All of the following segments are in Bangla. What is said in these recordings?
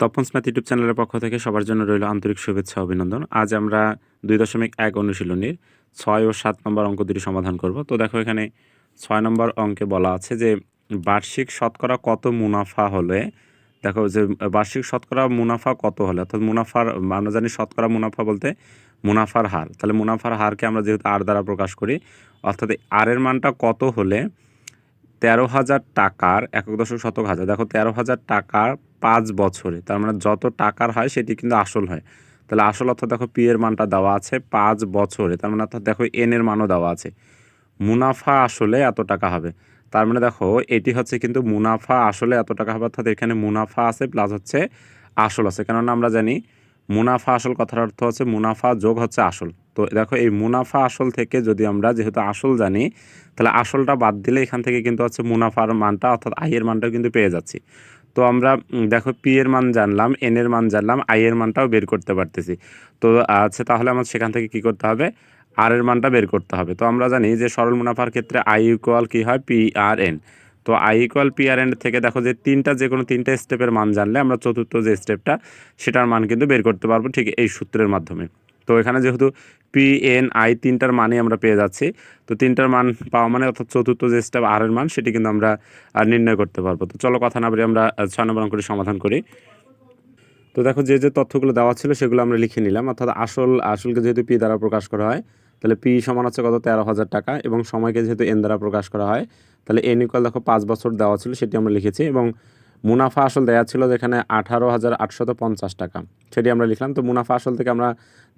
তপন স্মার্ট ইউটিউব চ্যানেলের পক্ষ থেকে সবার জন্য রইল আন্তরিক শুভেচ্ছা অভিনন্দন। আজ আমরা দুই দশমিক এক অনুশীলনীর ছয় ও সাত নম্বর অঙ্ক দুটি সমাধান করব। তো দেখো এখানে ছয় নম্বর অঙ্কে বলা আছে যে বার্ষিক শতকরা কত মুনাফা হলে, দেখো যে বার্ষিক শতকরা মুনাফা কত হলে, অর্থাৎ মুনাফার, আমরা জানি শতকরা মুনাফা বলতে মুনাফার হার। তাহলে মুনাফার হারকে আমরা যেহেতু আর দ্বারা প্রকাশ করি, অর্থাৎ আর এর মানটা কত হলে তেরো হাজার টাকার একক দশক শতক হাজার। দেখো তেরো হাজার টাকার পাঁচ বছরে, তার মানে যত টাকার হয় সেটি কিন্তু আসল হয়। তাহলে আসল অর্থাৎ দেখো পি এর মানটা দেওয়া আছে পাঁচ বছরে, তার মানে অর্থাৎ দেখো এন এর মানও দেওয়া আছে। মুনাফা আসলে এত টাকা হবে, তার মানে দেখো এটি হচ্ছে কিন্তু মুনাফা আসলে এত টাকা হবে, অর্থাৎ এখানে মুনাফা আছে প্লাস হচ্ছে আসল আছে। কেননা আমরা জানি মুনাফা আসল কথার অর্থ হচ্ছে মুনাফা যোগ হচ্ছে আসল। তো দেখো এই মুনাফা আসল থেকে যদি আমরা যেহেতু আসল জানি, তাহলে আসলটা বাদ দিলে এখান থেকে কিন্তু হচ্ছে মুনাফার মানটা অর্থাৎ আই এর মানটাও কিন্তু পেয়ে যাচ্ছি। তো আমরা দেখো পি এর মান জানলাম এন এর মান জানলাম আই এর মানটাও বের করতে পারতেছি। তো আছে তাহলে আমার সেখান থেকে কি করতে হবে? আর এর মানটা বের করতে হবে। তো আমরা জানি যে সরল মুনাফার ক্ষেত্রে আই ইকুয়াল কী হয়? পি আর এন তো I equal P R N থেকে দেখো যে তিনটা, যে কোনো তিনটা স্টেপের মান জানলে আমরা চতুর্থ যে স্টেপটা সেটার মান কিন্তু বের করতে পারব ঠিক এই সূত্রের মাধ্যমে। তো এখানে যেহেতু পি এন আই তিনটার মানই আমরা পেয়ে যাচ্ছি, তো তিনটার মান পাওয়া মানে অর্থাৎ চতুর্থ যে স্টেপ আর এর মান, সেটি কিন্তু আমরা নির্ণয় করতে পারব। তো চলো কথা না বলে আমরা ছয় নম্বর অঙ্কটি সমাধান করি। তো দেখো যে যে তথ্যগুলো দেওয়া ছিল সেগুলো আমরা লিখে নিলাম। অর্থাৎ আসল, আসলকে যেহেতু পি দ্বারা প্রকাশ করা হয়, তাহলে পি সমান হচ্ছে কত? তেরো হাজার টাকা এবং সময়কে যেহেতু এন দ্বারা প্রকাশ করা হয়, তাহলে এন ইকুয়াল দেখো পাঁচ বছর দেওয়া ছিল, সেটি আমরা লিখেছি এবং মুনাফা আসল দেওয়া ছিল যেখানে আঠারো হাজার আটশত পঞ্চাশ টাকা। সেটি আমরা লিখলাম। তো মুনাফা আসল থেকে আমরা,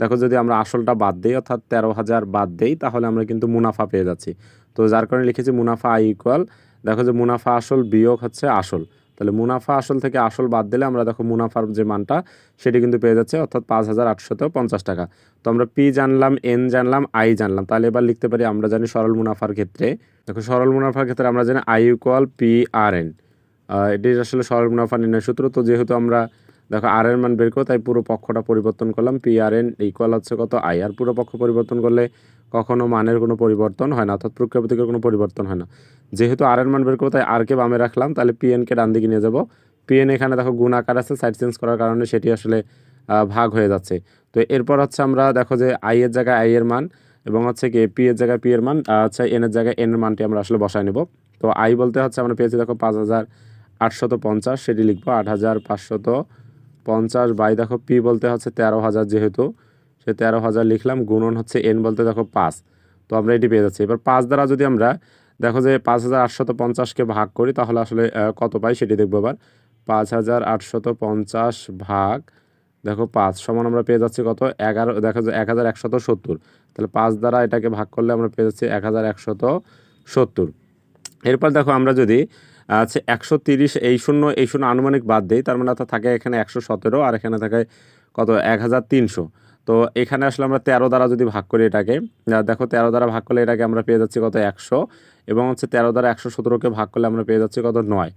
দেখো যদি আমরা আসলটা বাদ দিই, অর্থাৎ তেরো হাজার বাদ দিই, তাহলে আমরা কিন্তু মুনাফা পেয়ে যাচ্ছি। তো যার কারণে লিখেছি মুনাফা আই ইকুয়াল দেখো যে মুনাফা আসল বিয়োগ হচ্ছে আসল। তাহলে মুনাফা আসল থেকে আসল বাদ দিলে আমরা দেখো মুনাফার যে মানটা, সেটি কিন্তু পেয়ে যাচ্ছে, অর্থাৎ পাঁচ হাজার আটশত পঞ্চাশ টাকা। তো আমরা পি জানলাম, এন জানলাম, আই জানলাম। তাহলে এবার লিখতে পারি আমরা জানি সরল মুনাফার ক্ষেত্রে, দেখো সরল মুনাফার ক্ষেত্রে আমরা জানি I equal P R N. এটি আসলে সরল মুনাফা নির্ণয় সূত্র। তো যেহেতু আমরা, দেখো আর এর মান বের করো, তাই পুরো পক্ষটা পরিবর্তন করলাম। পি আর এন ইকুয়াল হচ্ছে কত? আই আর পুরো পক্ষ পরিবর্তন করলে কখনো মানের কোনো পরিবর্তন হয় না, অর্থাৎ প্রক্রিয়াপতিকের কোনো পরিবর্তন হয় না। যেহেতু আর এর মান বের করব তাই আরকে বামে রাখলাম, তাহলে পি এনকে ডান দিকে নিয়ে যাব। পি এন এখানে, দেখো, গুণ আকার আছে সাইড চেঞ্জ করার কারণে সেটি আসলে ভাগ হয়ে যাচ্ছে। তো এরপর হচ্ছে আমরা, দেখো, যে আই এর জায়গায় আই এর মান এবং হচ্ছে কি পি এর জায়গায় পি এর মান আচ্ছা এন এর জায়গায় এন এর মানটি আমরা আসলে বসায় নেব। তো আই বলতে হচ্ছে, আমরা পেয়েছি, দেখো, পাঁচ হাজার আটশত পঞ্চাশ, সেটি লিখব আট হাজার পাঁচশত পঞ্চাশ। বাই দেখো পি বলতে হচ্ছে তেরো হাজার যেহেতু, সে তেরো হাজার লিখলাম, গুণন হচ্ছে এন বলতে দেখো পাঁচ। তো আমরা এটি পেয়ে যাচ্ছি। এবার পাঁচ দ্বারা যদি আমরা দেখো যে পাঁচ হাজার আটশত পঞ্চাশকে ভাগ করি, তাহলে আসলে কত পাই সেটি দেখব এবার। পাঁচ হাজার আটশত পঞ্চাশ ভাগ, দেখো পাঁচ সমান আমরা পেয়ে যাচ্ছি কত? এগারো, দেখো যে এক হাজার একশত সত্তর। তাহলে পাঁচ দ্বারা এটাকে ভাগ করলে আমরা পেয়ে যাচ্ছি এক হাজার একশত সত্তর। এরপর দেখো আমরা যদি আছে একশো তিরিশ, এই শূন্য এই শূন্য আনুমানিক বাদ দিই। তার মানে থাকে এখানে একশো সতেরো আর এখানে থাকে কত? এক হাজার তিনশো। তো এখানে আসলে আমরা তেরো দ্বারা যদি ভাগ করি এটাকে দেখো তেরো দ্বারা ভাগ করলে এটাকে আমরা পেয়ে যাচ্ছি কত? একশো। এবং হচ্ছে তেরো দ্বারা একশো সতেরোকে ভাগ করলে আমরা পেয়ে যাচ্ছি কত? নয়।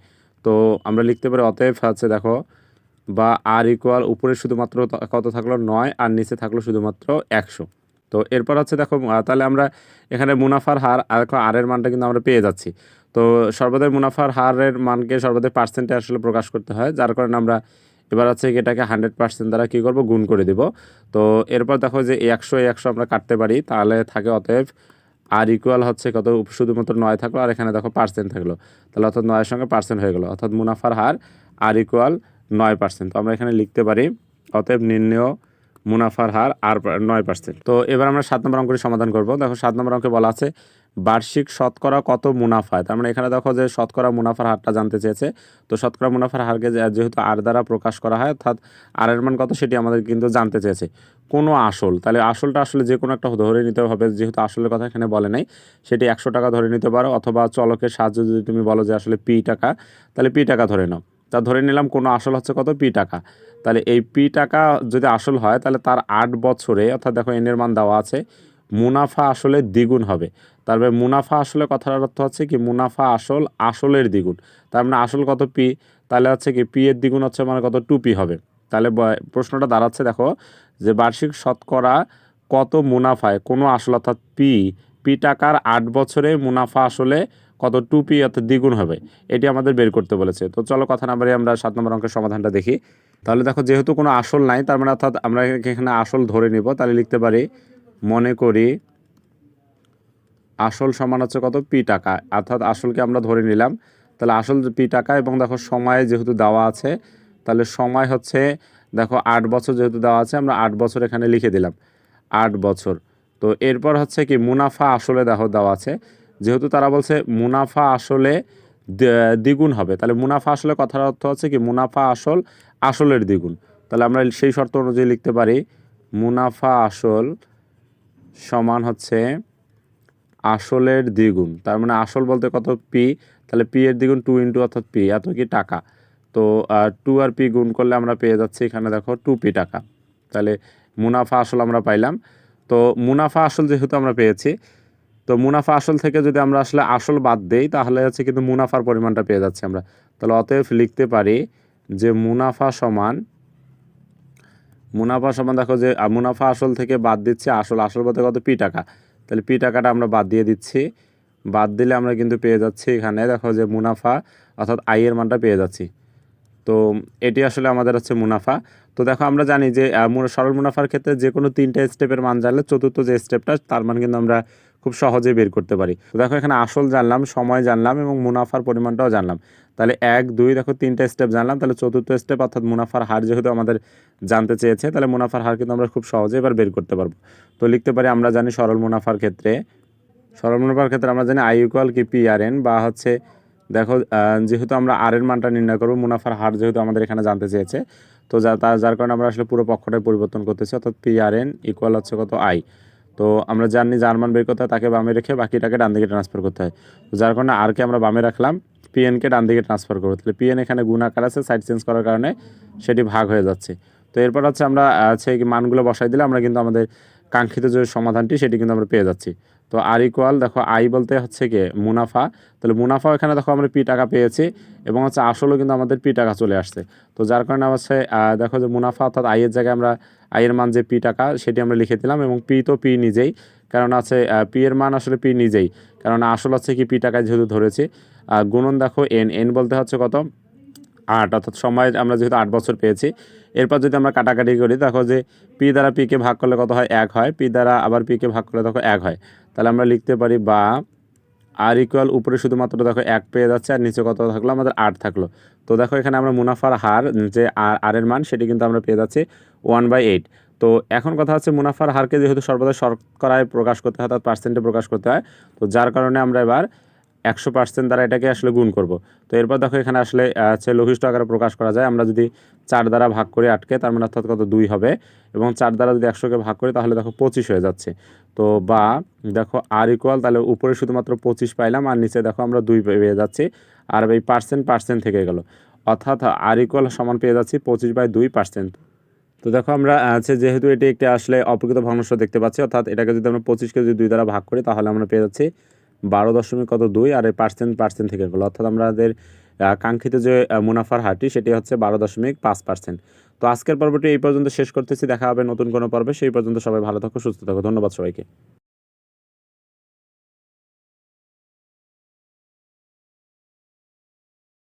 তো আমরা লিখতে পারি, অতএব আছে দেখো, বা আর ইকুয়াল উপরে শুধুমাত্র কত থাকল? নয়। আর নিচে থাকল শুধুমাত্র একশো। তো এরপর হচ্ছে দেখো তাহলে আমরা এখানে মুনাফার হার আর এর মানটা কিন্তু আমরা পেয়ে যাচ্ছি। তো সর্বদাই মুনাফার হারের মানকে সর্বদাই পার্সেন্টে আসলে প্রকাশ করতে হয়, যার কারণে আমরা এবার হচ্ছে এটাকে হান্ড্রেড পার্সেন্ট দ্বারা কী করব? গুণ করে দিব। তো এরপর দেখো যে একশো একশো আমরা কাটতে পারি, তাহলে থাকে অতএব আর ইকুয়াল হচ্ছে কত? শুধুমাত্র নয় থাকল, আর এখানে দেখো পার্সেন্ট থাকল। তাহলে অর্থাৎ নয়ের সঙ্গে পার্সেন্ট হয়ে গেলো, অর্থাৎ মুনাফার হার আর ইকুয়াল নয় পার্সেন্ট তো আমরা এখানে লিখতে পারি, অতএব নির্ণয় মুনাফার হার আর নয় পার্সেন্ট তো এবার আমরা সাত নম্বর অঙ্কটি সমাধান করব। দেখো সাত নম্বর অঙ্কে বলা আছে, বার্ষিক শতকরা কত মুনাফা? তার মানে এখানে দেখো যে শতকরা মুনাফার হারটা জানতে চেয়েছে। তো শতকরা মুনাফার হারকে যেহেতু আর দ্বারা প্রকাশ করা হয়, অর্থাৎ আর এর মান কত সেটি আমাদের কিন্তু জানতে চেয়েছে। কোনো আসল, তাহলে আসলটা আসলে যে কোনো একটা ধরে নিতে হবে, যেহেতু আসলের কথা এখানে বলে নাই, সেটি একশো টাকা ধরে নিতে পারো, অথবা চলকের সাহায্যে যদি তুমি বলো যে আসলে পি টাকা, তাহলে পি টাকা ধরে নাও। তা ধরে নিলাম কোনো আসল হচ্ছে কত? পি টাকা। তাহলে এই পি টাকা যদি আসল হয়, তাহলে তার আট বছরে, অর্থাৎ দেখো এনের মান দেওয়া আছে, মুনাফা আসলে দ্বিগুণ হবে। তারপরে মুনাফা আসলে কথার অর্থ হচ্ছে কি? মুনাফা আসল, আসলের দ্বিগুণ। তার মানে আসল কত পি? তাহলে হচ্ছে কি, পি এর দ্বিগুণ হচ্ছে মানে কত? টু পি হবে। তাহলে প্রশ্নটা দাঁড়াচ্ছে দেখো যে বার্ষিক শতকরা কত মুনাফায় কোনো আসল, অর্থাৎ পি পি টাকার আট বছরে মুনাফা আসলে কত টু পি অর্থাৎ দ্বিগুণ হবে, এটি আমাদের বের করতে বলেছে। তো চলো কথা না বাড়িয়ে আমরা সাত নম্বর অঙ্কের সমাধানটা দেখি। তাহলে দেখো, যেহেতু কোনো আসল নাই, তার মানে অর্থাৎ আমরা এখানে আসল ধরে নিব, তাহলে লিখতে পারি, মনে করি আসল সমান হচ্ছে কত? পি টাকা। অর্থাৎ আসলকে আমরা ধরে নিলাম। তাহলে আসল পি টাকা এবং দেখো, সময় যেহেতু দেওয়া আছে, তাহলে সময় হচ্ছে, দেখো, আট বছর যেহেতু দেওয়া আছে, আমরা আট বছর এখানে লিখে দিলাম। আট বছর। তো এরপর হচ্ছে কি, মুনাফা আসলে দেখো দেওয়া আছে। যেহেতু তারা বলছে মুনাফা আসলে দ্বিগুণ হবে, তাহলে মুনাফা আসলে কথার অর্থ হচ্ছে কি, মুনাফা আসল, আসলের দ্বিগুণ। তাহলে আমরা সেই শর্ত অনুযায়ী লিখতে পারি, মুনাফা আসল সমান হচ্ছে আসলের দ্বিগুণ। তার মানে আসল বলতে কত? পি। তাহলে পি এর দ্বিগুণ টু ইন্টু অর্থাৎ পি, এত কি টাকা? তো টু আর পি গুণ করলে আমরা পেয়ে যাচ্ছি এখানে দেখো টু পি টাকা। তাহলে মুনাফা আসল আমরা পাইলাম। তো মুনাফা আসল যেহেতু আমরা পেয়েছি তো মুনাফা আসল থেকে যদি আমরা আসলে আসল বাদ দেই, তাহলে হচ্ছে কিন্তু মুনাফার পরিমাণটা পেয়ে যাচ্ছি আমরা। তাহলে অতএব লিখতে পারি যে মুনাফা সমান মুনাফা সমান দেখো যে মুনাফা আসল থেকে বাদ দিচ্ছি, আসল আসল বলতে কত? পি টাকা। তাহলে পি টাকাটা আমরা বাদ দিয়ে দিচ্ছি। বাদ দিলে আমরা কিন্তু পেয়ে যাচ্ছি এখানে দেখো যে মুনাফা, অর্থাৎ আয়ের মানটা পেয়ে যাচ্ছি। তো এটি আসলে আমাদের হচ্ছে মুনাফা। তো দেখো আমরা জানি যে সরল মুনাফার ক্ষেত্রে যে কোনো তিনটে স্টেপের মান জানলে চতুর্থ যে স্টেপটা তার মান কিন্তু আমরা খুব সহজে বের করতে পারি। তো দেখো এখানে আসল জানলাম, সময় জানলাম এবং মুনাফার পরিমাণটাও জানলাম। তাহলে এক, দুই, দেখো তিনটা স্টেপ জানলাম, তাহলে চতুর্থ স্টেপ অর্থাৎ মুনাফার হার যেহেতু আমাদের জানতে চেয়েছে, তাহলে মুনাফার হার কিন্তু আমরা খুব সহজে এবার বের করতে পারব। তো লিখতে পারি আমরা জানি সরল মুনাফার ক্ষেত্রে, সরল মুনাফার ক্ষেত্রে আমরা জানি আই ইকুয়াল কি পি আর এন বা হচ্ছে দেখো যেহেতু আমরা আর এর মানটা নির্ণয় করব, মুনাফার হার যেহেতু আমাদের এখানে জানতে চেয়েছে, তো যা যার কারণে আমরা আসলে পুরো পক্ষটাই পরিবর্তন করতেছি, অর্থাৎ পি আর এন ইকুয়াল হচ্ছে কত আই তো আমরা জানি জার্মান বের করতে তাকে বামে রেখে বাকিটাকে ডান দিকে ট্রান্সফার করতে হয়। তো যার কারণে আরকে আমরা বামে রাখলাম পিএনকে ডান দিকে ট্রান্সফার করব। তাহলে পিএন এখানে গুণ আকার আছে সাইড চেঞ্জ করার কারণে সেটি ভাগ হয়ে যাচ্ছে। তো এরপর হচ্ছে আমরা সেই মানগুলো বসাই দিলে আমরা কিন্তু আমাদের কাঙ্ক্ষিত যে সমাধানটি, সেটি কিন্তু আমরা পেয়ে যাচ্ছি। তো আর ইকুয়াল দেখো আই বলতে হচ্ছে কি মুনাফা। তাহলে মুনাফা এখানে দেখো আমরা পি টাকা পেয়েছি এবং হচ্ছে আসলেও কিন্তু আমাদের পি টাকা চলে আসছে। তো যার কারণে হচ্ছে দেখো যে মুনাফা অর্থাৎ আইয়ের জায়গায় আমরা আইয়ের মান যে পি টাকা সেটি আমরা লিখে দিলাম এবং পি তো পি নিজেই। কারণ আছে পি এর মান আসলে পি নিজেই। কারণ আসল হচ্ছে কি পি টাকায় যেহেতু ধরেছি গুণন দেখো এন এন বলতে হচ্ছে কত? আট, অর্থাৎ সময় আমরা যেহেতু আট বছর পেয়েছি, এরপর যদি আমরা কাটাকাটি করি, দেখো যে পি দ্বারা পিকে ভাগ করলে কত হয়? এক হয়। পি দ্বারা আবার পিকে ভাগ করলে দেখো এক হয়। তাহলে আমরা লিখতে পারি বা আর ইকুয়াল উপরে শুধুমাত্র দেখো এক পেয়ে যাচ্ছে আর নিচে কত থাকল? আমাদের আট থাকল। তো দেখো এখানে আমরা মুনাফার হার, যে আর আর এর মান, সেটি কিন্তু আমরা পেয়ে যাচ্ছি ওয়ান বাই এইট তো এখন কথা হচ্ছে মুনাফার হারকে যেহেতু সর্বদা শর্করায় প্রকাশ করতে হয়, অর্থাৎ পার্সেন্টে প্রকাশ করতে হয়, তো যার কারণে আমরা এবার একশো পার্সেন্ট দ্বারা এটাকে আসলে গুণ করব। তো এরপর দেখো এখানে আসলে হচ্ছে লঘিষ্ঠ আকারে প্রকাশ করা যায়। আমরা যদি চার দ্বারা ভাগ করে আটকে, তার মানে অর্থাৎ কত? দুই হবে। এবং চার দ্বারা যদি একশোকে ভাগ করি, তাহলে দেখো পঁচিশ হয়ে যাচ্ছে। তো বা দেখো আর ইকুয়াল তাহলে উপরে শুধুমাত্র পঁচিশ পাইলাম, আর নিচে দেখো আমরা দুই পেয়ে যাচ্ছি। আর এই পার্সেন্ট পার্সেন্ট থেকে গেল। অর্থাৎ আর ইকুয়াল সমান পেয়ে যাচ্ছি পঁচিশ বাই দুই পার্সেন্ট তো দেখো আমরা আছে যেহেতু এটি একটি আসলে অপ্রকৃত ভগ্নাংশ দেখতে পাচ্ছি, অর্থাৎ এটাকে যদি আমরা পঁচিশকে যদি দুই দ্বারা ভাগ করি, তাহলে আমরা পেয়ে যাচ্ছি বারো দশমিক কত দুই আর এই পার্সেন্ট পার্সেন্ট থেকে গেলো। অর্থাৎ আমাদের কাঙ্ক্ষিত যে মুনাফার হারটি সেটি হচ্ছে বারো দশমিক পাঁচ পার্সেন্ট তো আজকের পর্বটি এই পর্যন্ত শেষ করতেছি। দেখা হবে নতুন কোনো পর্বে। সেই পর্যন্ত সবাই ভালো থাকো, সুস্থ থাকো। ধন্যবাদ সবাইকে।